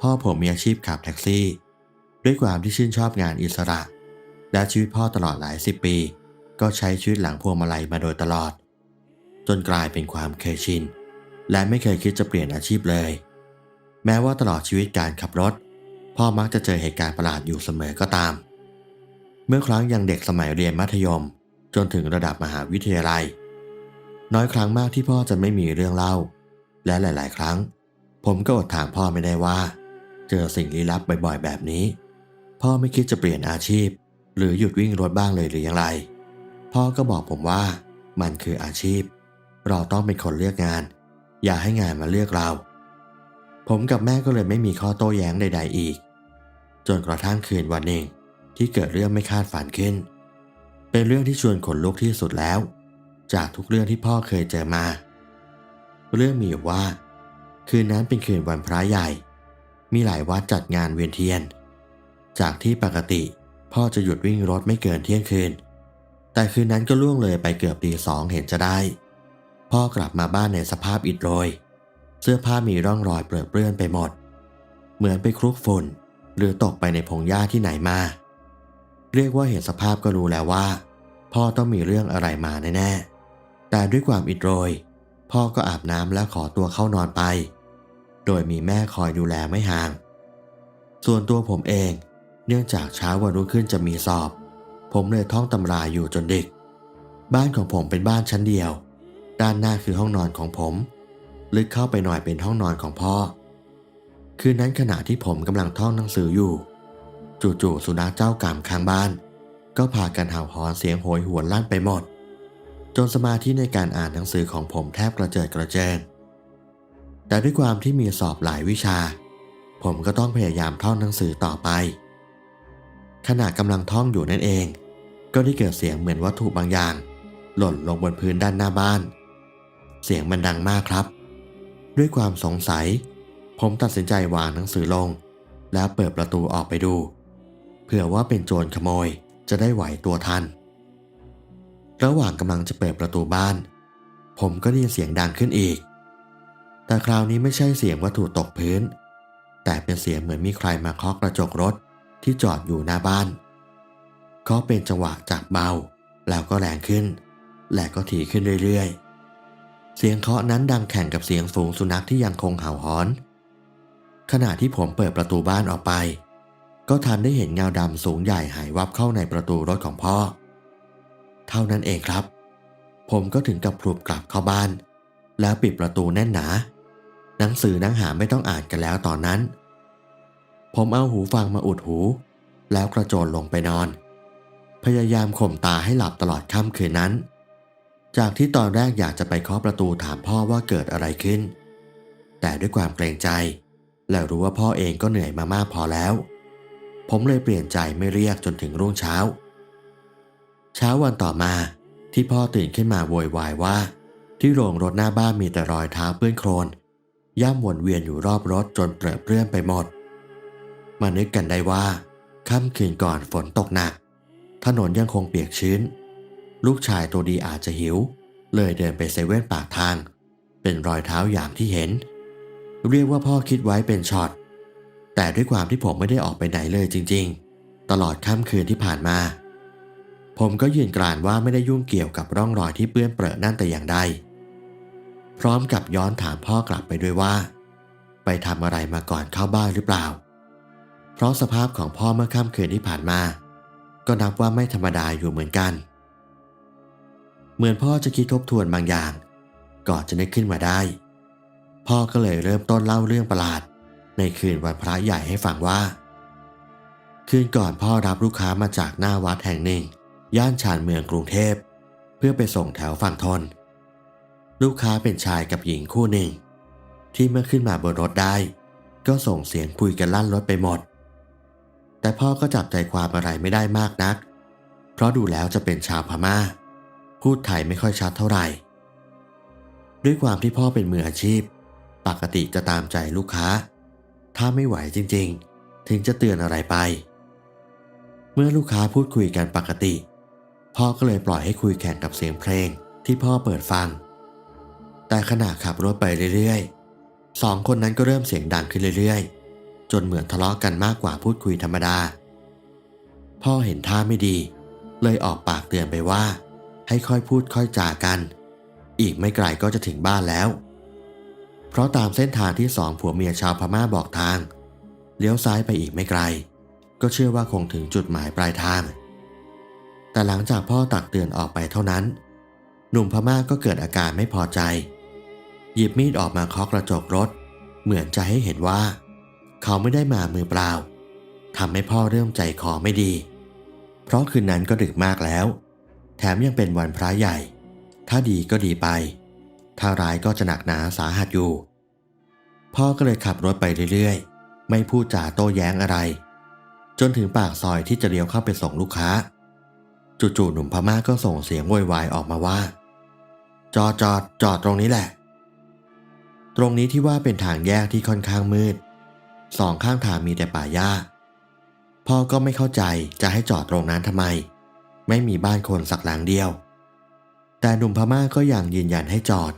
พ่อผมมีอาชีพขับแท็กซี่ ด้วยความที่ชื่นชอบงานอิสระ และชีวิตพ่อตลอดหลายสิบปี ก็ใช้ชีวิตหลังพวงมาลัยมาโดยตลอด จนกลายเป็นความเคยชิน และไม่เคยคิดจะเปลี่ยนอาชีพเลย แม้ว่าตลอดชีวิตการขับรถ พ่อมักจะเจอเหตุการณ์ประหลาดอยู่เสมอก็ตาม เมื่อครั้งยังเด็กสมัยเรียนมัธยม จนถึงระดับมหาวิทยาลัย น้อยครั้งมากที่พ่อจะไม่มีเรื่องเล่า และหลาย ๆ ครั้ง ผมก็อดถามพ่อไม่ได้ว่า เจอสิ่งลี้ลับบ่อยๆ แบบนี้ พ่อไม่คิดจะเปลี่ยนอาชีพ หรือหยุดวิ่งรถบ้างเลยหรือยังไร พ่อก็บอกผมว่ามันคืออาชีพ เราต้องเป็นคนเลือกงาน อย่าให้งานมาเลือกเรา ผมกับแม่ก็เลยไม่มีข้อโต้แย้งใด ๆ อีก จนกระทั่งคืนวันหนึ่งที่เกิดเรื่องไม่คาดฝันขึ้น เป็นเรื่องที่ชวนขนลุกที่สุดแล้ว จากทุกเรื่องที่พ่อเคยเจอมา เรื่องมีอยู่ว่า คืนนั้นเป็นคืนวันพระใหญ่ มีหลายวัดจัดงานเวียนเทียน จากที่ปกติพ่อจะหยุดวิ่งรถไม่เกินเที่ยงคืน แต่คืนนั้นก็ล่วงเลยไปเกือบตีสองเห็นจะได้ พ่อกลับมาบ้านในสภาพอิดโรย เสื้อผ้ามีร่องรอยเปื้อนเปื้อนไปหมด เหมือนไปคลุกฝุ่นหรือตกไปในพงหญ้าที่ไหนมา เรียกว่าเห็นสภาพก็รู้แล้วว่า พ่อต้องมีเรื่องอะไรมาแน่ๆแต่ด้วยความอิดโรย พ่อก็อาบน้ำแล้วขอตัวเข้านอนไป โดยมีแม่คอยดูแลไม่ห่าง ส่วนตัวผมเอง เนื่องจากเช้าวันรุ่งขึ้นจะมีสอบ ผมเลยท่องตำราอยู่จนดึก บ้านของผมเป็นบ้านชั้นเดียว ด้านหน้าคือห้องนอนของผม ลึกเข้าไปหน่อยเป็นห้องนอนของพ่อ คืนนั้นขณะที่ผมกำลังท่องหนังสืออยู่ จู่ๆสุนัขเจ้ากรรมข้างบ้าน ก็พากันเห่าหอนเสียงโหยหวนลั่นไปหมด จนสมาธิในการอ่านหนังสือของผมแทบกระเจิดกระเจิง แต่ด้วยความที่มีสอบหลายวิชา ผมก็ต้องพยายามท่องหนังสือต่อไป ขณะกำลังท่องอยู่นั่นเอง ก็ได้เกิดเสียงเหมือนวัตถุบางอย่าง หล่นลงบนพื้นด้านหน้าบ้าน เสียงมันดังมากครับ ด้วยความสงสัย ผมตัดสินใจวางหนังสือลง แล้วเปิดประตูออกไปดู เผื่อว่าเป็นโจรขโมยจะได้ไหวตัวทัน ระหว่างกำลังจะเปิดประตูบ้าน ผมก็ได้ยินเสียงดังขึ้นอีก แต่คราวนี้ไม่ใช่เสียงวัตถุตกพื้น แต่เป็นเสียงเหมือนมีใครมาเคาะกระจกรถที่จอดอยู่หน้าบ้านเคาะเป็นจังหวะจากเบาแล้วก็แรงขึ้น และก็ถี่ขึ้นเรื่อยๆ เสียงเคาะนั้นดังแข่งกับเสียงฝูงสุนัขที่ยังคงเห่าหอน ขณะที่ผมเปิดประตูบ้านออกไป ก็ทันได้เห็นเงาดำสูงใหญ่หายวับเข้าในประตูรถของพ่อ เท่านั้นเองครับ ผมก็ถึงกับพลุบกลับเข้าบ้าน แล้วปิดประตูแน่นหนา หนังสือหนังหาไม่ต้องอ่านกันแล้วตอนนั้น ผมเอาหูฟังมาอุดหู แล้วกระโจนลงไปนอน พยายามข่มตาให้หลับตลอดค่ำคืนนั้น จากที่ตอนแรกอยากจะไปเคาะประตูถามพ่อว่าเกิดอะไรขึ้น แต่ด้วยความเกรงใจ และรู้ว่าพ่อเองก็เหนื่อยมามากพอแล้ว ผมเลยเปลี่ยนใจไม่เรียกจนถึงรุ่งเช้า เช้าวันต่อมาที่พ่อตื่นขึ้นมาโวยวายว่า ที่โรงรถหน้าบ้านมีแต่รอยเท้าเปื้อนโคลน ย่ำวนเวียนอยู่รอบรถจนเปรอะเปื้อนไปหมด มานึกกันได้ว่าค่ำคืนก่อนฝนตกหนัก ถนนยังคงเปียกชื้น ลูกชายตัวดีอาจจะหิว เลยเดินไปเซเว่นปากทาง เป็นรอยเท้าอย่างที่เห็น เรียกว่าพ่อคิดไว้เป็นช็อต แต่ด้วยความที่ผมไม่ได้ออกไปไหนเลยจริง ๆ ตลอดค่ำคืนที่ผ่านมา ผมก็ยืนกรานว่าไม่ได้ยุ่งเกี่ยวกับร่องรอยที่เปื้อนเปรอะนั่นแต่อย่างใด พร้อมกับย้อนถามพ่อกลับไปด้วยว่า ไปทำอะไรมาก่อนเข้าบ้านหรือเปล่า เพราะสภาพของพ่อเมื่อค่ำคืนที่ผ่านมา ก็นับว่าไม่ธรรมดาอยู่เหมือนกัน เหมือนพ่อจะคิดทบทวนบางอย่าง ก่อนจะนึกขึ้นมาได้ พ่อก็เลยเริ่มต้นเล่าเรื่องประหลาด ในคืนวันพระใหญ่ให้ฟังว่า คืนก่อนพ่อรับลูกค้ามาจากหน้าวัดแห่งหนึ่ง ย่านชานเมืองกรุงเทพ เพื่อไปส่งแถวฝั่งทน ลูกค้าเป็นชายกับหญิงคู่หนึ่ง ที่เมื่อขึ้นมาบนรถได้ ก็ส่งเสียงคุยกันลั่นรถไปหมด แต่พ่อก็จับใจความอะไรไม่ได้มากนัก เพราะดูแล้วจะเป็นชาวพมา่า พูดไทยไม่ค่อยชัดเท่าไหร่ ด้วยความที่พ่อเป็นมืออาชีพ ปกติจะตามใจลูกค้า ถ้าไม่ไหวจริงๆ ถึงจะเตือนอะไรไป เมื่อลูกค้าพูดคุยกันปกติ พ่อก็เลยปล่อยให้คุยแข่งกับเสียงเพลงที่พ่อเปิดฟัง แต่ขณะขับรถไปเรื่อยๆสองคนนั้นก็เริ่มเสียงดังขึ้นเรื่อยๆ จนเหมือนทะเลาะกันมากกว่าพูดคุยธรรมดา พ่อเห็นท่าไม่ดี เลยออกปากเตือนไปว่า ให้ค่อยพูดค่อยจากัน อีกไม่ไกลก็จะถึงบ้านแล้ว เพราะตามเส้นทางที่สองผัวเมียชาวพม่าบอกทาง เลี้ยวซ้ายไปอีกไม่ไกล ก็เชื่อว่าคงถึงจุดหมายปลายทาง แต่หลังจากพ่อตักเตือนออกไปเท่านั้นหนุ่มพม่าก็เกิดอาการไม่พอใจ ยิบมีดออกมาเคาะกระจกรถ เหมือนจะให้เห็นว่า เขาไม่ได้มามือเปล่าทำให้พ่อเริ่มใจคอไม่ดี เพราะคืนนั้นก็ดึกมากแล้ว แถมยังเป็นวันพระใหญ่ ถ้าดีก็ดีไป ถ้าร้ายก็จะหนักหนาสาหัสอยู่ พ่อก็เลยขับรถไปเรื่อยๆ ไม่พูดจาโต้แย้งอะไร จนถึงปากซอยที่จะเลี้ยวเข้าไปส่งลูกค้า จู่ๆหนุ่มพม่าก็ส่งเสียงโวยวายออกมาว่า จอดจอดจอดตรงนี้แหละ ตรงนี้ที่ว่าเป็นทางแยกที่ค่อนข้างมืด สองข้างทางมีแต่ป่าหญ้า พ่อก็ไม่เข้าใจจะให้จอดตรงนั้นทำไม ไม่มีบ้านคนสักหลังเดียว แต่หนุ่มพม่าก็ยังยืนยันให้จอด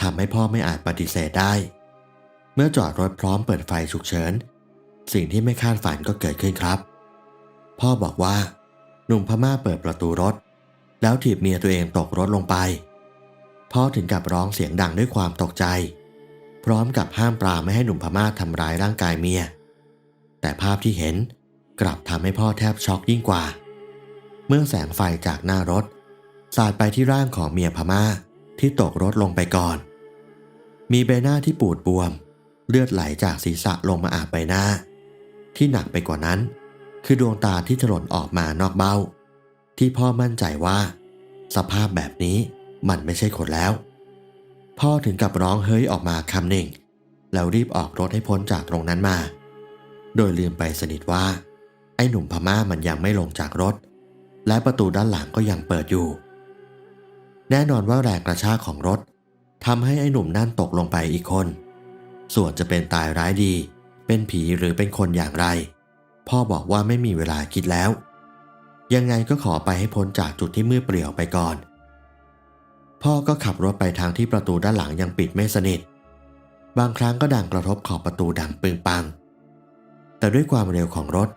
ทำให้พ่อไม่อาจปฏิเสธได้ เมื่อจอดรถพร้อมเปิดไฟฉุกเฉิน สิ่งที่ไม่คาดฝันก็เกิดขึ้นครับ พ่อบอกว่า หนุ่มพม่าเปิดประตูรถ แล้วถีบเมียตัวเองตกรถลงไป พ่อถึงกับร้องเสียงดังด้วยความตกใจ พร้อมกับห้ามปราไม่ให้หนุ่มพม่าทำร้ายร่างกายเมีย แต่ภาพที่เห็นกลับทำให้พ่อแทบช็อกยิ่งกว่า เมื่อแสงไฟจากหน้ารถ สาดไปที่ร่างของเมียพม่าที่ตกรถลงไปก่อน มีใบหน้าที่ปูดบวม เลือดไหลจากศีรษะลงมาอาบใบหน้า ที่หนักไปกว่านั้น คือดวงตาที่ถลนออกมานอกเบ้า ที่พ่อมั่นใจว่า สภาพแบบนี้มันไม่ใช่คนแล้ว พ่อถึงกับร้องเฮ้ยออกมาคำหนึ่ง แล้วรีบออกรถให้พ้นจากตรงนั้นมา โดยลืมไปสนิทว่า ไอ้หนุ่มพม่ามันยังไม่ลงจากรถ และประตูด้านหลังก็ยังเปิดอยู่ แน่นอนว่าแรงกระชากของรถทำให้ไอ้หนุ่มนั่นตกลงไปอีกคน ส่วนจะเป็นตายร้ายดี เป็นผีหรือเป็นคนอย่างไร พ่อบอกว่าไม่มีเวลาคิดแล้ว ยังไงก็ขอไปให้พ้นจากจุดที่มืดเปลี่ยวไปก่อน พ่อก็ขับรถไปทางที่ประตูด้านหลังยังปิดไม่สนิท บางครั้งก็ดังกระทบขอบประตูดังปึงปัง แต่ด้วยความเร็วของรถ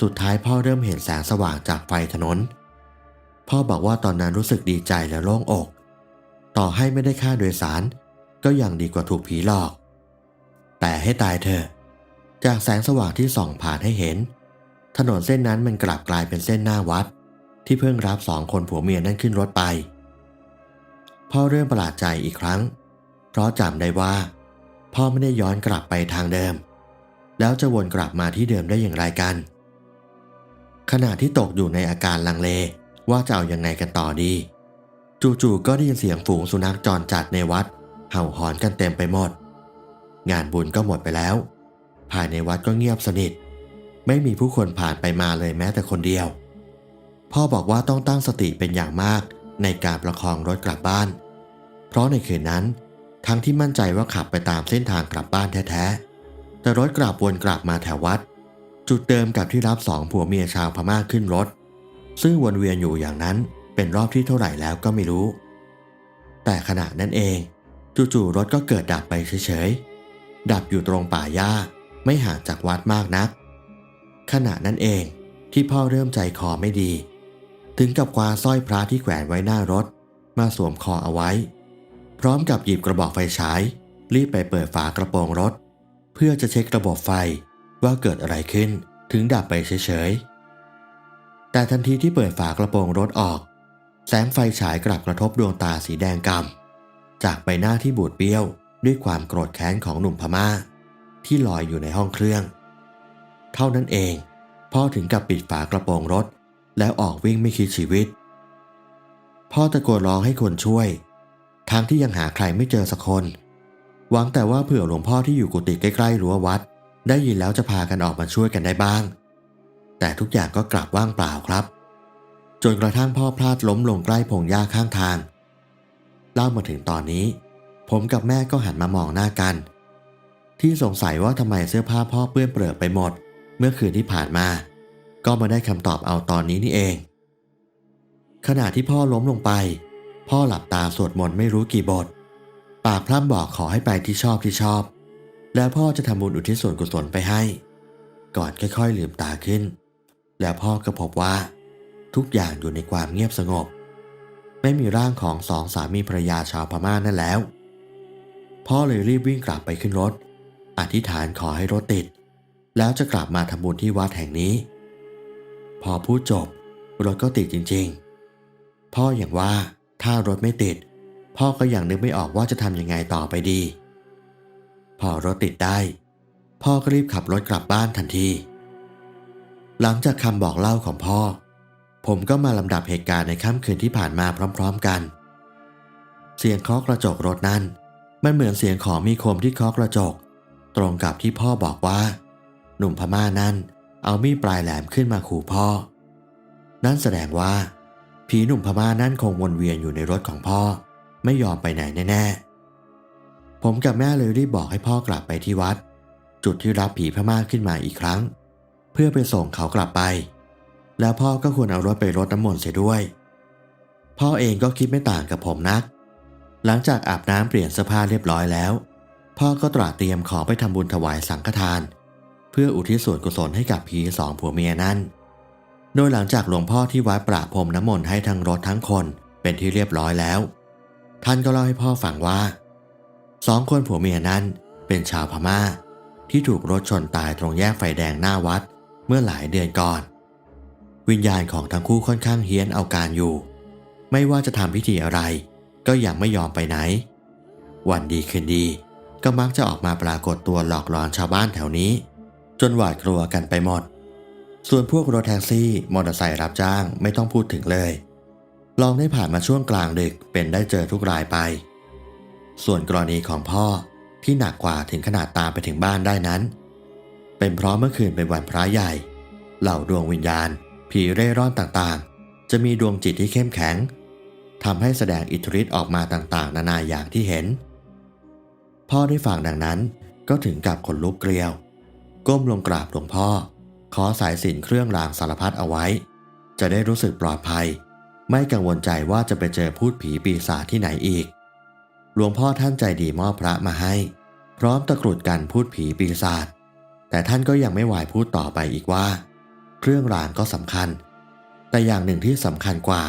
สุดท้ายพ่อเริ่มเห็นแสงสว่างจากไฟถนน พ่อบอกว่าตอนนั้นรู้สึกดีใจและโล่งอก ต่อให้ไม่ได้ค่าโดยสาร ก็ยังดีกว่าถูกผีหลอก แต่ให้ตายเถอะจากแสงสว่างที่ส่องผ่านให้เห็น ถนนเส้นนั้นมันกลับกลายเป็นเส้นหน้าวัด ที่เพิ่งรับสองคนผัวเมียนั่นขึ้นรถไป พ่อเริ่มประหลาดใจอีกครั้ง เพราะจำได้ว่า พ่อไม่ได้ย้อนกลับไปทางเดิม แล้วจะวนกลับมาที่เดิมได้อย่างไรกัน ขณะที่ตกอยู่ในอาการลังเลว่าจะเอายังไงกันต่อดี จู่ๆก็ได้ยินเสียงฝูงสุนัขจรจัดในวัด เห่าหอนกันเต็มไปหมด งานบุญก็หมดไปแล้ว ภายในวัดก็เงียบสนิท ไม่มีผู้คนผ่านไปมาเลยแม้แต่คนเดียว พ่อบอกว่าต้องตั้งสติเป็นอย่างมากในการประคองรถกลับบ้าน เพราะในคืนนั้น ทั้งที่มั่นใจว่าขับไปตามเส้นทางกลับบ้านแท้ๆ แต่รถกลับวนกลับมาแถววัด จุดเดิมกับที่รับสองผัวเมียชาวพม่าขึ้นรถ ซึ่งวนเวียนอยู่อย่างนั้นเป็นรอบที่เท่าไหร่แล้วก็ไม่รู้ แต่ขณะนั้นเอง จู่ๆรถก็เกิดดับไปเฉยๆ ดับอยู่ตรงป่าหญ้าไม่ห่างจากวัดมากนัก ขณะนั้นเองที่พ่อเริ่มใจคอไม่ดี ถึงกับคว้าสร้อยพระที่แขวนไว้หน้ารถ มาสวมคอเอาไว้ พร้อมกับหยิบกระบอกไฟฉาย รีบไปเปิดฝากระโปรงรถ เพื่อจะเช็คระบบไฟว่าเกิดอะไรขึ้นถึงดับไปเฉยๆ แต่ทันทีที่เปิดฝากระโปรงรถออก แสงไฟฉายกลับกระทบดวงตาสีแดงกำจากใบหน้าที่บูดเบี้ยวด้วยความโกรธแค้นของหนุ่มพม่า ที่ลอยอยู่ในห้องเครื่อง เท่านั้นเองพ่อถึงกับปิดฝากระโปรงรถ แล้วออกวิ่งไม่คิดชีวิต พ่อตะโกนร้องให้คนช่วย ทั้งที่ยังหาใครไม่เจอสักคน หวังแต่ว่าเผื่อหลวงพ่อที่อยู่กุฏิใกล้ๆรั้ววัด ได้ยินแล้วจะพากันออกมาช่วยกันได้บ้าง แต่ทุกอย่างก็กลับว่างเปล่าครับ จนกระทั่งพ่อพลาดล้มลงใกล้พงหญ้าข้างทางเล่ามาถึงตอนนี้ ผมกับแม่ก็หันมามองหน้ากัน ที่สงสัยว่าทำไมเสื้อผ้าพ่อเปื้อนเปรอไปหมด เมื่อคืนที่ผ่านมา ก็มาได้คำตอบเอาตอนนี้นี่เอง ขณะที่พ่อล้มลงไป พ่อหลับตาสวดมนต์ไม่รู้กี่บท ปากพร่ำบอกขอให้ไปที่ชอบที่ชอบ แล้วพ่อจะทำบุญอุทิศส่วนกุศลไปให้ ก่อนค่อยๆลืมตาขึ้น แล้วพ่อก็พบว่า ทุกอย่างอยู่ในความเงียบสงบ ไม่มีร่างของสองสามีภรรยาชาวพม่านั่นแล้ว พ่อเลยรีบวิ่งกลับไปขึ้นรถ อธิษฐานขอให้รถติด แล้วจะกลับมาทำบุญที่วัดแห่งนี้ พอพูดจบรถก็ติดจริง ๆ พ่ออย่างว่า ถ้ารถไม่ติด พ่อก็ยังนึกไม่ออกว่าจะทำยังไงต่อไปดี พอรถติดได้ พ่อก็รีบขับรถกลับบ้านทันที หลังจากคำบอกเล่าของพ่อ ผมก็มาลำดับเหตุการณ์ในค่ำคืนที่ผ่านมาพร้อม ๆกัน เสียงเคาะกระจกรถนั้นมันเหมือนเสียงของมีคมที่เคาะกระจก ตรงกับที่พ่อบอกว่า หนุ่มพม่านั้นเอามีดปลายแหลมขึ้นมาขู่พ่อ นั่นแสดงว่า ผีหนุ่มพม่านั่นคงวนเวียนอยู่ในรถของพ่อ ไม่ยอมไปไหนแน่ๆ ผมกับแม่เลยรีบบอกให้พ่อกลับไปที่วัด จุดที่รับผีพม่าขึ้นมาอีกครั้ง เพื่อไปส่งเขากลับไป แล้วพ่อก็ควรเอารถไปรดน้ำมนต์เสียด้วย พ่อเองก็คิดไม่ต่างกับผมนัก หลังจากอาบน้ำเปลี่ยนเสื้อผ้าเรียบร้อยแล้ว พ่อก็ตระเตรียมของไปทำบุญถวายสังฆทาน เพื่ออุทิศส่วนกุศลให้กับผีสองผัวเมียนั่น โดยหลังจากหลวงพ่อที่วัดประพรมน้ำมนต์ให้ทั้งรถทั้งคนเป็นที่เรียบร้อยแล้ว ท่านก็เล่าให้พ่อฟังว่าสองคนผัวเมียนั้นเป็นชาวพม่า ที่ถูกรถชนตายตรงแยกไฟแดงหน้าวัดเมื่อหลายเดือนก่อน วิญญาณของทั้งคู่ค่อนข้างเฮี้ยนเอาการอยู่ ไม่ว่าจะทำพิธีอะไร ก็ยังไม่ยอมไปไหน วันดีคืนดีก็มักจะออกมาปรากฏตัวหลอกหลอนชาวบ้านแถวนี้ จนหวาดกลัวกันไปหมด ส่วนพวกรถแท็กซี่ มอเตอร์ไซค์รับจ้างไม่ต้องพูดถึงเลย ลองได้ผ่านมาช่วงกลางดึกเป็นได้เจอทุกรายไป ส่วนกรณีของพ่อที่หนักกว่าถึงขนาดตามไปถึงบ้านได้นั้น เป็นเพราะเมื่อคืนเป็นวันพระใหญ่ เหล่าดวงวิญญาณ ผีเร่ร่อนต่างๆ จะมีดวงจิตที่เข้มแข็งทำให้แสดงอิทธิฤทธิ์ออกมาต่างๆ นานาอย่างที่เห็น พ่อได้ฟังดังนั้นก็ถึงกับขนลุกเกลียว ก้มลงกราบหลวงพ่อ ขอสายสินเครื่องรางสารพัดเอาไว้ จะได้รู้สึกปลอดภัย ไม่กังวลใจว่าจะไปเจอพูดผีปีศาจที่ไหนอีก หลวงพ่อท่านใจดีมอบพระมาให้ พร้อมตะกรุดกันพูดผีปีศาจแต่ท่านก็ยังไม่ไหวพูดต่อไปอีกว่า เครื่องรางก็สำคัญ แต่อย่างหนึ่งที่สำคัญกว่า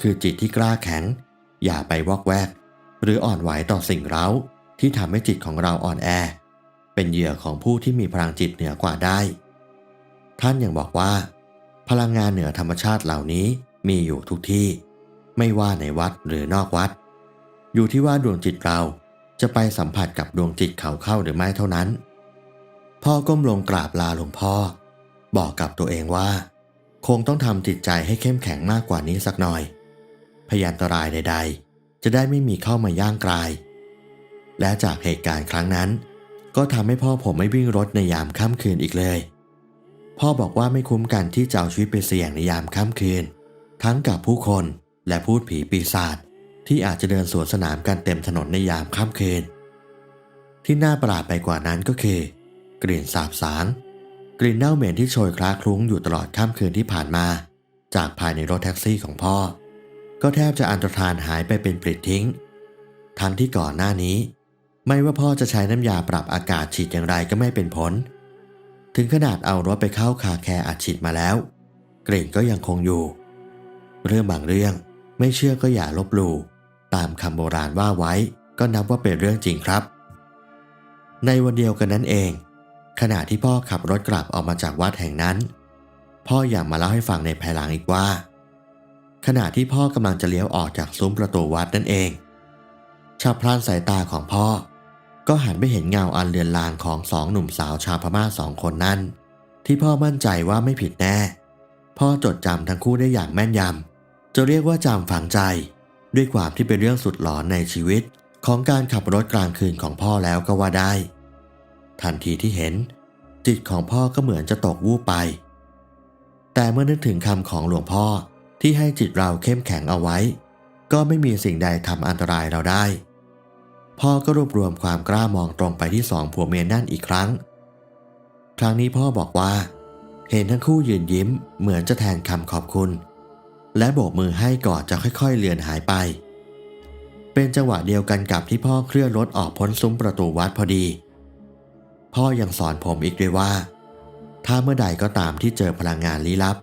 คือจิตที่กล้าแข็ง อย่าไปวอกแวก หรืออ่อนไหวต่อสิ่งเร้าที่ทำให้จิตของเราอ่อนแอ เป็นเหยื่อของผู้ที่มีพลังจิตเหนือกว่าได้ ท่านยังบอกว่า พลังงานเหนือธรรมชาติเหล่านี้มีอยู่ทุกที่ ไม่ว่าในวัดหรือนอกวัด อยู่ที่ว่าดวงจิตเราจะไปสัมผัสกับดวงจิตเขาเข้าหรือไม่เท่านั้น พ่อก้มลงกราบลาหลวงพ่อ บอกกับตัวเองว่า คงต้องทำจิตใจให้เข้มแข็งมากกว่านี้สักหน่อย พยันตรายใด ๆ จะได้ไม่มีเข้ามาย่างกลาย และจากเหตุการณ์ครั้งนั้น ก็ทำให้พ่อผมไม่วิ่งรถในยามค่ำคืนอีกเลย พ่อบอกว่าไม่คุ้มกันที่จะเอาชีวิตไปเสี่ยงในยามค่ำคืน ทั้งกับผู้คนและพูดผีปีศาจที่อาจจะเดินสวนสนามกันเต็มถนนในยามค่ำคืน ที่น่าประหลาดไปกว่านั้นก็คือ กลิ่นสาบสางกลิ่นเน่าเหม็นที่โชยคล้าคลุ้งอยู่ตลอดค่ำคืนที่ผ่านมา จากภายในรถแท็กซี่ของพ่อ ก็แทบจะอันตรธานหายไปเป็นปลิดทิ้ง ทั้งที่ก่อนหน้านี้ ไม่ว่าพ่อจะใช้น้ำยาปรับอากาศฉีดอย่างไรก็ไม่เป็นผล ถึงขนาดเอารถไปเข้าคาแคร์อัดฉีดมาแล้ว กลิ่นก็ยังคงอยู่ เรื่องบางเรื่องไม่เชื่อก็อย่าลบหลู่ตามคำโบราณว่าไว้ก็นับว่าเป็นเรื่องจริงครับ ในวันเดียวกันนั้นเอง ขณะที่พ่อขับรถกลับออกมาจากวัดแห่งนั้น พ่ออยากมาเล่าให้ฟังในภายหลังอีกว่า ขณะที่พ่อกำลังจะเลี้ยวออกจากซุ้มประตูวัดนั่นเองฉับพลันสายตาของพ่อ ก็หันไปเห็นเงาอันเลือนลางของสองหนุ่มสาวชาวพม่าสองคนนั้นที่พ่อมั่นใจว่าไม่ผิดแน่ พ่อจดจำทั้งคู่ได้อย่างแม่นยำจะเรียกว่าจำฝังใจ ด้วยความที่เป็นเรื่องสุดหลอนในชีวิตของการขับรถกลางคืนของพ่อแล้วก็ว่าได้ ทันทีที่เห็น จิตของพ่อก็เหมือนจะตกวูบไป แต่เมื่อนึกถึงคำของหลวงพ่อที่ให้จิตเราเข้มแข็งเอาไว้ ก็ไม่มีสิ่งใดทำอันตรายเราได้ พ่อก็รวบรวมความกล้ามองตรงไปที่สองผัวเมียนั่นอีกครั้ง ครั้งนี้พ่อบอกว่า เห็นทั้งคู่ยืนยิ้มเหมือนจะแทนคำขอบคุณ และโบกมือให้ก่อนจะค่อยๆเลือนหายไป เป็นจังหวะเดียวกันกับที่พ่อเคลื่อนรถออกพ้นซุ้มประตูวัดพอดี พ่อยังสอนผมอีกด้วยว่า ถ้าเมื่อใดก็ตามที่เจอพลังงานลี้ลับ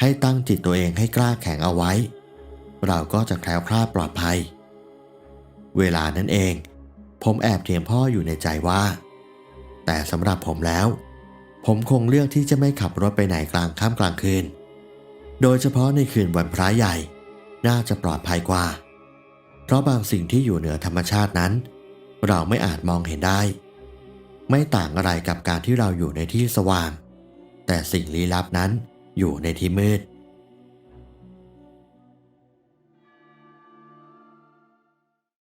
ให้ตั้งจิตตัวเองให้กล้าแข็งเอาไว้ เราก็จะแคล้วคลาดปลอดภัย เวลานั้นเอง ผมแอบเถียงพ่ออยู่ในใจว่า แต่สำหรับผมแล้ว ผมคงเลือกที่จะไม่ขับรถไปไหนกลางค่ำกลางคืน โดยเฉพาะในคืนวันพระใหญ่ น่าจะปลอดภัยกว่า เพราะบางสิ่งที่อยู่เหนือธรรมชาตินั้น เราไม่อาจมองเห็นได้ ไม่ต่างอะไรกับการที่เราอยู่ในที่สว่าง แต่สิ่งลี้ลับนั้นอยู่ในที่มืด